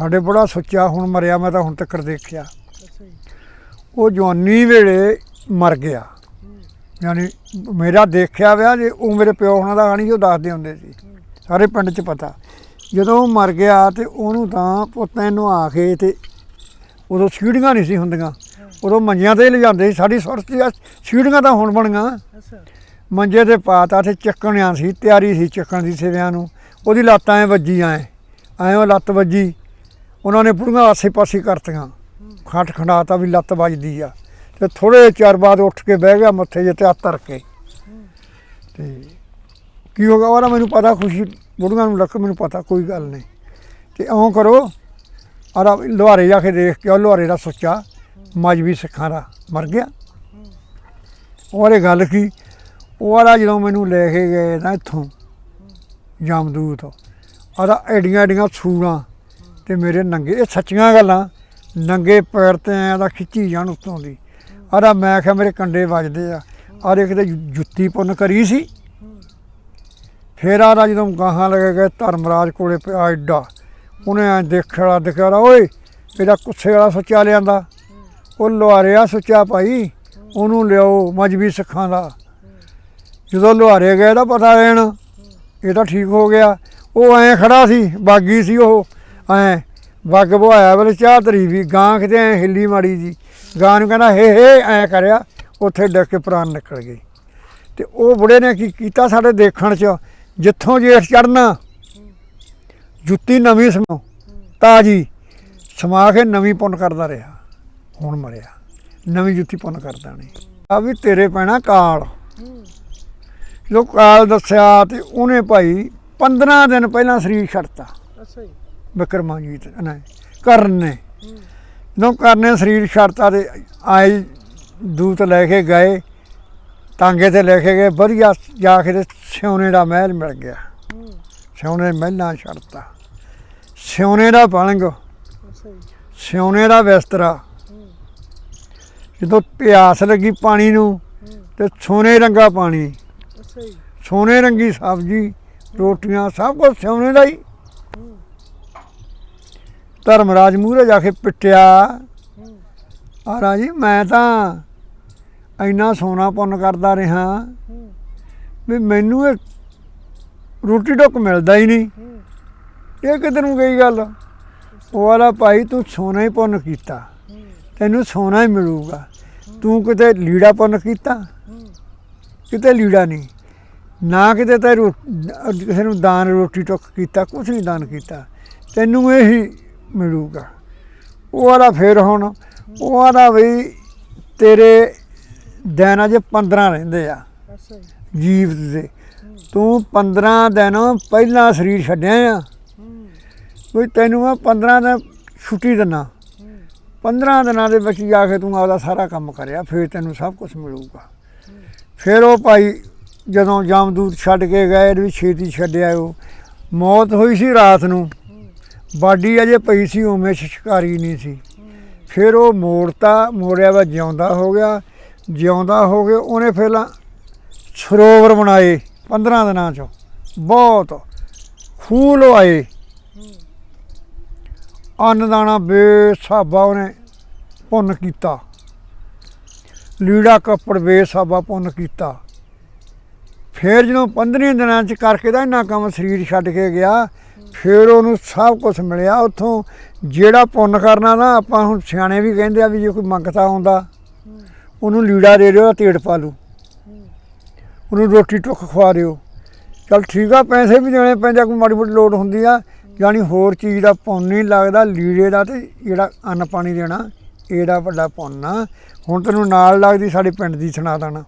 ਸਾਡੇ ਬੜਾ ਸੁੱਚਾ ਹੁਣ ਮਰਿਆ ਮੈਂ ਤਾਂ ਹੁਣ ਤੱਕ ਦੇਖਿਆ। ਉਹ ਜਵਾਨੀ ਵੇਲੇ ਮਰ ਗਿਆ। ਯਾਨੀ ਮੇਰਾ ਦੇਖਿਆ ਵਿਆ ਜੇ ਉਹ ਮੇਰੇ ਪਿਓ ਹੁਣਾਂ ਦਾ ਕਹਾਣੀ ਉਹ ਦੱਸਦੇ ਹੁੰਦੇ ਸੀ। ਸਾਰੇ ਪਿੰਡ 'ਚ ਪਤਾ। ਜਦੋਂ ਉਹ ਮਰ ਗਿਆ ਤੇ ਉਹਨੂੰ ਤਾਂ ਪੁੱਤਾਂ ਨੂੰ ਆ ਕੇ ਤੇ ਉਦੋਂ ਸੀੜੀਆਂ ਨਹੀਂ ਸੀ ਹੁੰਦੀਆਂ। ਉਦੋਂ ਮੰਜਿਆਂ ਤੇ ਲਿਜਾਂਦੇ ਸੀ। ਸਾਡੀ ਸੁਰਤ ਸੀ ਸੀੜੀਆਂ ਤਾਂ ਹੁਣ ਬਣੀਆਂ। ਮੰਜੇ ਤੇ ਪਾਤਾ ਤੇ ਚੱਕਣਿਆਂ ਸੀ ਤਿਆਰੀ ਸੀ ਚੱਕਣ ਦੀ ਸਿਵਿਆਂ ਨੂੰ। ਉਹਦੀ ਲੱਤਾਂ ਐ ਵੱਜੀ ਐ। ਐਂ ਉਹ ਲੱਤ ਵੱਜੀ। ਉਹਨਾਂ ਨੇ ਬੁੜੀਆਂ ਆਸੇ-ਪਾਸੇ ਕਰਤੀਆਂ। ਖੱਟ ਖੰਡਾਤਾ ਵੀ ਲੱਤ ਵੱਜਦੀ ਆ। ਤੇ ਥੋੜੇ ਚਿਰ ਬਾਅਦ ਉੱਠ ਕੇ ਬਹਿ ਗਿਆ ਮੱਥੇ ਜੇ ਤੇ ਹੱਥ ਧਰ ਕੇ। ਤੇ ਕੀ ਹੋ ਗਿਆ? ਉਹਦਾ ਮੈਨੂੰ ਪਤਾ, ਖੁਸ਼ੀ ਬੁੜੀਆਂ ਨੂੰ ਲੱਕ ਮੈਨੂੰ ਪਤਾ, ਕੋਈ ਗੱਲ ਨਹੀਂ। ਤੇ ਇਉਂ ਕਰੋ ਆਰਾ ਲੋਹਾਰੇ ਜਾ ਕੇ ਦੇਖ ਕੇ ਉਹ ਲੋਹਾਰੇ ਦਾ ਸੁੱਚਾ ਮਜਬੀ ਸਿੱਖਾਂ ਦਾ ਮਰ ਗਿਆ। ਉਹਦੇ ਗੱਲ ਕੀ? ਉਹ ਵਾਲਾ ਜਦੋਂ ਮੈਨੂੰ ਲੈ ਕੇ ਗਏ ਨਾ ਇੱਥੋਂ, ਜਮਦੂਤ ਆਦਾ ਐਡੀਆਂ ਐਡੀਆਂ ਸੂਰਾਂ ਤੇ ਮੇਰੇ ਨੰਗੇ, ਇਹ ਸੱਚੀਆਂ ਗੱਲਾਂ, ਨੰਗੇ ਪੈਰ ਤੇ ਐਂ ਦਾ ਖਿੱਚੀ ਜਾਣ ਉੱਤੋਂ ਦੀ। ਆਦਾ ਮੈਂ ਕਿਹਾ ਮੇਰੇ ਕੰਡੇ ਵੱਜਦੇ ਆ। ਆਰੇ ਕਿਤੇ ਜੁ- ਜੁੱਤੀ ਪੁੰਨ ਕਰੀ ਸੀ। ਫੇਰ ਆਦਾ ਜਦੋਂ ਗਾਹਾਂ ਲੱਗੇ ਗਏ ਧਰਮਰਾਜ ਕੋਲੇ ਪਿਆ ਐਡਾ ਉਹਨੇ ਐਂ ਦੇਖਿਆ ਵਾਲਾ ਓਏ, ਇਹਦਾ ਕੁੱਸੇ ਵਾਲਾ ਸੁੱਚਾ ਲਿਆਂਦਾ। ਉਹ ਲੁਹਾਰਿਆ ਸੁੱਚਾ ਭਾਈ, ਉਹਨੂੰ ਲਿਆਓ ਮਜਬੀ ਸਿੱਖਾਂ ਦਾ। ਜਦੋਂ ਲੁਹਾਰੇ ਗਏ ਦਾ ਪਤਾ ਲੈਣ, ਇਹ ਤਾਂ ਠੀਕ ਹੋ ਗਿਆ। ਉਹ ਐਂ ਖੜਾ ਸੀ, ਬਾਗੀ ਸੀ ਉਹ। ਐਂ ਬੱਗ ਬਵਾਇਆ ਬਲੇ ਚਾਹ ਧਰੀ ਵੀ ਗਾਂ ਕਿਤੇ ਐਂ ਹਿੱਲੀ ਮਾੜੀ ਜੀ। ਗਾਂ ਨੂੰ ਕਹਿੰਦਾ, ਹੇ ਹੇ, ਐਂ ਕਰਿਆ, ਉੱਥੇ ਡਿੱਗ ਕੇ ਪ੍ਰਾਣ ਨਿਕਲ ਗਏ। ਤੇ ਉਹ ਬੁੜੇ ਨੇ ਕੀ ਕੀਤਾ ਸਾਡੇ ਦੇਖਣ 'ਚ? ਜਿੱਥੋਂ ਜੇਠ ਚੜਨਾ ਜੁੱਤੀ ਨਵੀਂ ਸਮੋ ਤਾਜੀ ਸਮਾ ਕੇ ਨਵੀਂ ਪੁੰਨ ਕਰਦਾ ਰਿਹਾ, ਹੁਣ ਮਰਿਆ। ਨਵੀਂ ਜੁੱਤੀ ਪੁੰਨ ਕਰਦਾ ਨਹੀਂ। ਆ ਵੀ ਤੇਰੇ ਪੈਣਾ ਕਾਲ। ਜਦੋਂ ਕਾਲ ਦੱਸਿਆ ਤੇ ਉਹਨੇ ਭਾਈ 15 ਦਿਨ ਪਹਿਲਾਂ ਸਰੀਰ ਛੱਡਤਾ। ਅੱਛਾ ਜੀ। ਵਿਕਰਮਾਜੀਤ ਨੇ ਕਰਨ ਨੇ। ਜਦੋਂ ਕਰਨੇ ਸਰੀਰ ਛੱਡਤਾ ਤੇ ਆਏ, ਦੂਤ ਲੈ ਕੇ ਗਏ ਟਾਂਗੇ ਤੇ ਲੈ ਕੇ ਗਏ, ਵਧੀਆ ਜਾ ਕੇ ਤੇ ਸਿਉਨੇ ਦਾ ਮਹਿਲ ਮਿਲ ਗਿਆ। ਸਿਉਨੇ ਮਹਿਲਾਂ ਛੱਡਤਾ ਸਿਉਨੇ ਦਾ ਪਲੰਗ ਅੱਛਾ ਸਿਉਨੇ ਦਾ ਬਿਸਤਰਾ। ਜਦੋਂ ਪਿਆਸ ਲੱਗੀ ਪਾਣੀ ਨੂੰ, ਤੇ ਸੋਨੇ ਰੰਗਾ ਪਾਣੀ ਸੋਨੇ ਰੰਗੀ ਸਬਜ਼ੀ, ਰੋਟੀਆਂ, ਸਭ ਕੁਝ ਸੋਨੇ ਦਾ ਹੀ। ਧਰਮਰਾਜ ਮੂਹਰੇ ਜਾ ਕੇ ਪਿੱਟਿਆ। ਆ ਰਾਜੀ ਮੈਂ ਤਾਂ ਇੰਨਾ ਸੋਨਾ ਪੁੰਨ ਕਰਦਾ ਰਿਹਾ ਵੀ ਮੈਨੂੰ ਇਹ ਰੋਟੀ ਟੁੱਕ ਮਿਲਦਾ ਹੀ ਨਹੀਂ। ਇਹ ਕਿੱਧਰ ਨੂੰ ਗਈ ਗੱਲ? ਉਹ ਵਾਲਾ ਭਾਈ, ਤੂੰ ਸੋਨਾ ਹੀ ਪੁੰਨ ਕੀਤਾ। ਤੈਨੂੰ ਸੋਨਾ ਹੀ ਮਿਲੂਗਾ। ਤੂੰ ਕਿਤੇ ਲੀੜਾ ਪੁੰਨ ਕੀਤਾ? ਕਿਤੇ ਲੀੜਾ ਨਹੀਂ। ਨਾ ਕਿਤੇ ਤੈ ਕਿਸੇ ਨੂੰ ਦਾਨ, ਰੋਟੀ ਟੁੱਕ ਕੀਤਾ, ਕੁਛ ਨਹੀਂ ਦਾਨ ਕੀਤਾ। ਤੈਨੂੰ ਇਹੀ ਮਿਲੂਗਾ। ਉਹ ਵਾਲਾ ਫੇਰ ਹੁਣ ਉਹ ਵਾਲਾ ਵੀ ਤੇਰੇ ਦਿਨ ਅਜੇ 15 ਰਹਿੰਦੇ ਆ। ਜੀਵ ਦੇ। ਤੂੰ 15 ਦਿਨ ਪਹਿਲਾਂ ਸਰੀਰ ਛੱਡਿਆ ਆ। ਕੋਈ ਤੈਨੂੰ ਮੈਂ 15 ਦਿਨ ਛੁੱਟੀ ਦਿਨਾ। 15 ਦਿਨਾਂ ਦੇ ਵਿੱਚ ਜਾ ਕੇ ਤੂੰ ਆਪਦਾ ਸਾਰਾ ਕੰਮ ਕਰਿਆ ਫਿਰ ਤੈਨੂੰ ਸਭ ਕੁਝ ਮਿਲੂਗਾ। ਫਿਰ ਉਹ ਭਾਈ ਜਦੋਂ ਜਾਮਦੂਤ ਛੱਡ ਕੇ ਗਏ ਵੀ ਛੇਤੀ ਛੱਡਿਆ ਉਹ। ਮੌਤ ਹੋਈ ਸੀ ਰਾਤ ਨੂੰ। ਬਾਡੀ ਅਜੇ ਪਈ ਸੀ, ਉਵੇਂ ਸ਼ਿਕਾਰੀ ਨਹੀਂ ਸੀ। ਫਿਰ ਉਹ ਮੋੜਤਾ, ਮੋੜਿਆ ਵਾ, ਜਿਉਂਦਾ ਹੋ ਗਿਆ। ਜਿਉਂਦਾ ਹੋ ਗਿਆ, ਉਹਨੇ ਫਿਰ ਸਰੋਵਰ ਬਣਾਏ 15 ਦਿਨਾਂ 'ਚੋਂ। ਬਹੁਤ ਫੂਲ ਆਏ ਅੰਨ ਦਾਣਾ ਬੇਸਾਬਾ ਉਹਨੇ ਪੁੰਨ ਕੀਤਾ। ਲੀੜਾ ਕੱਪੜ ਬੇਸਾਬਾ ਪੁੰਨ ਕੀਤਾ। ਫਿਰ ਜਦੋਂ 15 ਦਿਨਾਂ ਚ ਕਰਕੇ ਦਾ ਇੰਨਾ ਕੰਮ ਸਰੀਰ ਛੱਡ ਕੇ ਗਿਆ ਫਿਰ ਉਹਨੂੰ ਸਭ ਕੁਝ ਮਿਲਿਆ ਉੱਥੋਂ। ਜਿਹੜਾ ਪੁੰਨ ਕਰਨਾ ਨਾ ਆਪਾਂ ਹੁਣ ਸਿਆਣੇ ਵੀ ਕਹਿੰਦੇ ਆ ਵੀ ਜੇ ਕੋਈ ਮੰਗਤਾ ਆਉਂਦਾ ਉਹਨੂੰ ਲੀੜਾ ਦੇ ਦਿਓ ਤੇੜ ਪਾ ਲੂ ਉਹਨੂੰ ਰੋਟੀ ਟੁੱਕ ਖਵਾ ਦਿਓ। ਚਲ ਠੀਕ ਆ ਪੈਸੇ ਵੀ ਦੇਣੇ ਪੈਂਦੇ ਆ, ਕੋਈ ਮਾੜੀ ਮੋਟੀ ਲੋੜ ਹੁੰਦੀ ਆ। ਯਾਨੀ ਹੋਰ ਚੀਜ਼ ਦਾ ਪੁੰਨ ਨਹੀਂ ਲੱਗਦਾ ਲੀੜੇ ਦਾ ਤੇ ਜਿਹੜਾ ਅੰਨ ਪਾਣੀ ਦੇਣਾ ਇਹਦਾ ਵੱਡਾ ਪੁੰਨ ਆ। ਹੁਣ ਤੈਨੂੰ ਨਾਲ ਲੱਗਦੀ ਸਾਡੇ ਪਿੰਡ ਦੀ ਸੁਣਾ ਦੇਣਾ